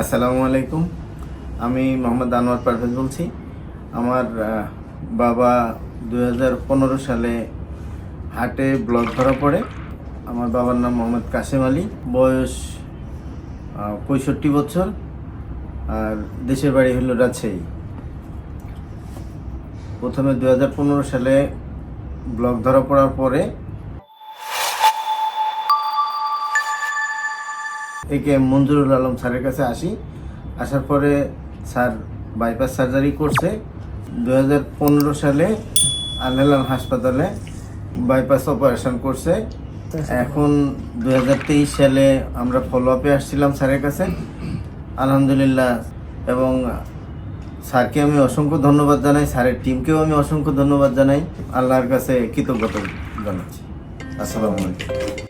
আসসালামু আলাইকুম। আমি মোহাম্মদ আনোয়ার পারভেজ বলছি। আমার বাবা দু হাজার পনেরো সালে হাটে ব্লক ধরা পড়ে। আমার বাবার নাম মোহাম্মদ কাশেম আলী। বয়স পঁয়ষট্টি বছর। আর দেশের বাড়ি হলো রাজশাহী। প্রথমে দু হাজার পনেরো সালে ব্লক ধরা পড়ার পরে একে মঞ্জুরুল আলম স্যারের কাছে আসি। আসার পরে স্যার বাইপাস সার্জারি করছে। দুহাজার পনেরো সালে আলহেলাম হাসপাতালে বাইপাস অপারেশন করছে। এখন দু হাজার তেইশ সালে আমরা ফলো আপে আসছিলাম স্যারের কাছে। আলহামদুলিল্লাহ। এবং স্যারকে আমি অসংখ্য ধন্যবাদ জানাই। স্যারের টিমকেও আমি অসংখ্য ধন্যবাদ জানাই। আল্লাহর কাছে কৃতজ্ঞতা জানাচ্ছি। আসসালামু আলাইকুম।